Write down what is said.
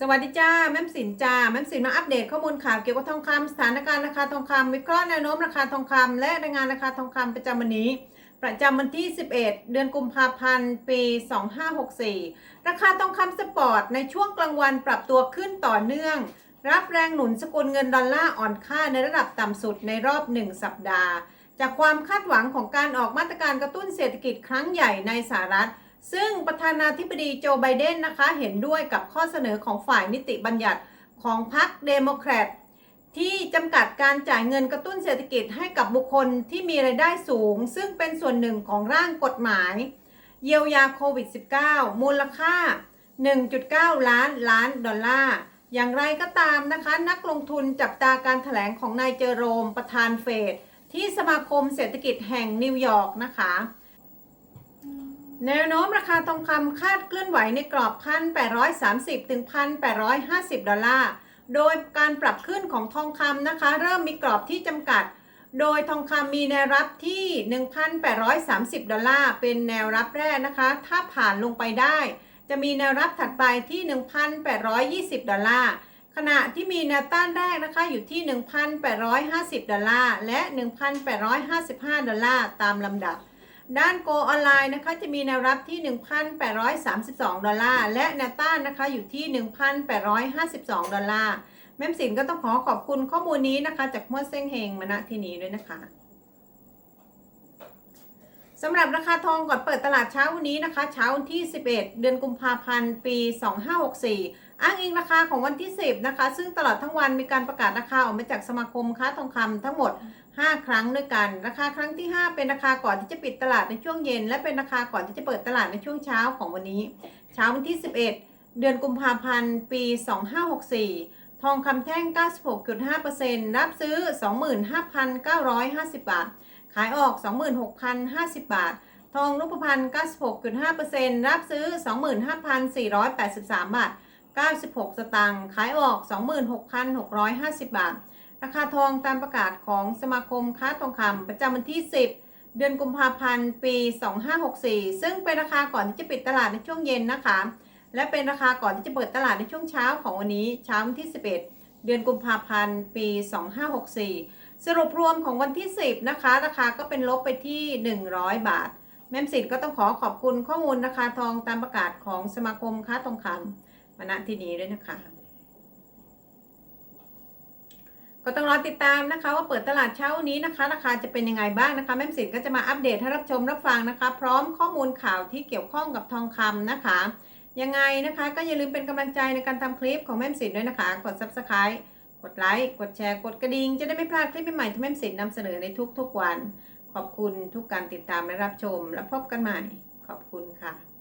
สวัสดีจ้าแม่มสินจ้าแม่มสินมาอัปเดตข้อมูลข่าวเกี่ยวกับทองคำสถานการณ์ราคาทองคำวิเคราะห์แนวโน้มราคาทองคำและรายงานราคาทองคำประจำวันนี้ ประจำวันที่ 11 เดือนกุมภาพันธ์ปี 2564 ราคาทองคำสปอร์ตในช่วงกลางวันปรับตัวขึ้นต่อเนื่อง รับแรงหนุนสกุลเงินดอลลาร์อ่อนค่าในระดับต่ำสุดในรอบ 1 สัปดาห์ จากความคาดหวังของการออกมาตรการกระตุ้นเศรษฐกิจครั้งใหญ่ในสหรัฐ ซึ่งประธานาธิบดีโจไบเดนนะคะเห็นด้วยกับข้อเสนอของฝ่ายนิติบัญญัติของพรรคเดโมแครตที่จำกัดการจ่ายเงินกระตุ้นเศรษฐกิจให้กับบุคคลที่มีรายได้สูง ซึ่งเป็นส่วนหนึ่งของร่างกฎหมาย เยียวยาโควิด -19 มูลค่า 1.9 ล้านล้านดอลลาร์ อย่างไรก็ตามนะคะ นักลงทุนจับตาการถแถลงของนายเจอโรมประธานเฟดที่สมาคมเศรษฐกิจแห่งนิวยอร์กนะคะ แนวโน้มราคาทองคำคาดเคลื่อนไหวในกรอบ1,830ถึง1,850ดอลลาร์ โดยการปรับขึ้นของทองคำนะคะ เริ่มมีกรอบที่จำกัด โดยทองคำมีแนวรับที่ 1,830 ดอลลาร์ เป็นแนวรับแรกนะคะ ถ้าผ่านลงไปได้ จะมีแนวรับถัดไปที่ 1,820 ดอลลาร์ ขณะที่มีแนวต้านแรกนะคะอยู่ที่ 1,850 ดอลลาร์ และ 1,855 ดอลลาร์ ตามลำดับ ด้านโกออนไลน์นะคะจะมีแนวรับที่ 1,832 ดอลลาร์ และแนวต้านนะคะอยู่ที่ 1,852 ดอลลาร์ แม่มสินก็ต้องขอขอบคุณข้อมูลนี้นะคะ จากมัวเซ้งเฮงมาณที่นี้ด้วยนะคะ สำหรับราคาทองก่อนเปิดตลาดเช้าวันนี้นะคะ เช้าวันที่ 11 เดือนกุมภาพันธ์ ปี 2564 อ้างอิงราคาของวันที่ 10 นะคะ ซึ่งตลอดทั้งวันมีการประกาศราคาออกมาจากสมาคมค้าทองคำทั้งหมด 5 ครั้งด้วยกัน ราคาครั้งที่ 5 เป็นราคาก่อนที่จะปิดตลาดในช่วงเย็น และเป็นราคาก่อนที่จะเปิดตลาดในช่วงเช้าของวันนี้ เช้าวันที่ 11 เดือนกุมภาพันธ์ ปี 2564ทองคำแท่ง 96.5%รับซื้อ 25,950 บาท ขายออก 26,050 บาท ทองรูปพรรณ96.5%รับซื้อ 25,483 บาท 96 สตางค์ ขายออก 26,650 บาท ราคาทองตามประกาศของสมาคมค้าทองคำประจำวันที่ 10 เดือนกุมภาพันธ์ปี 2564 ซึ่งเป็นราคาก่อนที่จะปิดตลาดในช่วงเย็นนะคะ และเป็นราคาก่อนที่จะเปิดตลาดในช่วงเช้าของวันนี้เช้าวันที่ 11 เดือนกุมภาพันธ์ปี 2564 สรุปรวมของวันที่ 10 นะคะ ราคาก็เป็นลบไปที่ 100 บาท แม่มสิทธิ์ก็ต้องขอขอบคุณข้อมูลราคาทองตามประกาศของสมาคมค้าทองคำมาณที่นี้ด้วยนะคะ ก็ต้องรอติดตามนะคะ ว่าเปิดตลาดเช้านี้นะคะ ราคาจะเป็นยังไงบ้างนะคะแม่มสินก็จะมาอัปเดตให้รับชมรับฟังนะคะ พร้อมข้อมูลข่าวที่เกี่ยวข้องกับทองคำนะคะ ยังไงนะคะ ก็อย่าลืมเป็นกำลังใจในการทำคลิปของแม่มสินด้วยนะคะ กด subscribe กดไลค์ กดแชร์ กดกระดิ่ง จะได้ไม่พลาดคลิปใหม่ๆที่แม่มสินนำเสนอในทุกๆวัน ขอบคุณทุกการติดตามและรับชม แล้วพบกันใหม่ ขอบคุณค่ะ